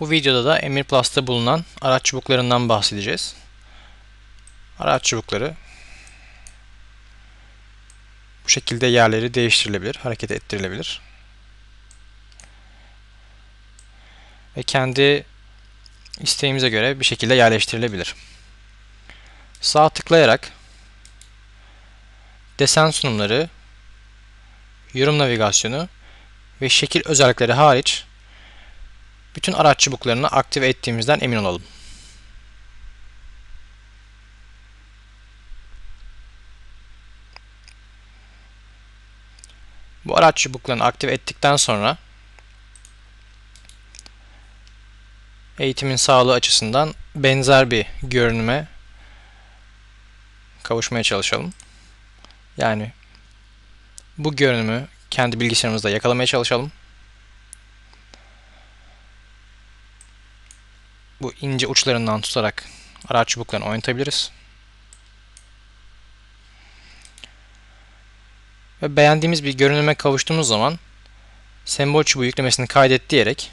Bu videoda da Emir Plus'ta bulunan araç çubuklarından bahsedeceğiz. Araç çubukları bu şekilde yerleri değiştirilebilir, hareket ettirilebilir. Ve kendi isteğimize göre bir şekilde yerleştirilebilir. Sağ tıklayarak desen sunumları, yorum navigasyonu ve şekil özellikleri hariç bütün araç çubuklarını aktive ettiğimizden emin olalım. Bu araç çubuklarını aktive ettikten sonra eğitimin sağlığı açısından benzer bir görünüme kavuşmaya çalışalım. Yani bu görünümü kendi bilgisayarımızda yakalamaya çalışalım. Bu ince uçlarından tutarak araç çubuklarını oynatabiliriz. Ve beğendiğimiz bir görünüme kavuştuğumuz zaman sembol çubuğu yüklemesini kaydet diyerek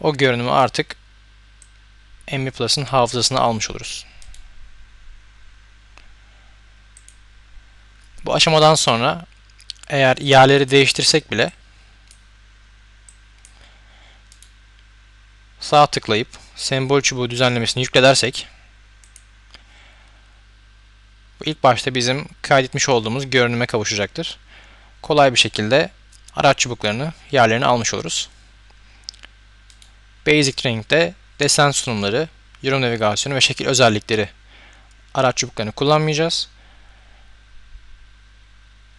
o görünümü artık MB Plus'ın hafızasına almış oluruz. Bu aşamadan sonra eğer yerleri değiştirsek bile sağ tıklayıp sembol çubuğu düzenlemesini yükle dersek bu ilk başta bizim kaydetmiş olduğumuz görünüme kavuşacaktır. Kolay bir şekilde araç çubuklarını yerlerine almış oluruz. Basic Training'de desen sunumları, yorum navigasyonu ve şekil özellikleri araç çubuklarını kullanmayacağız.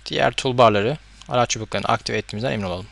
Diğer toolbarları araç çubuklarını aktive ettiğimizden emin olalım.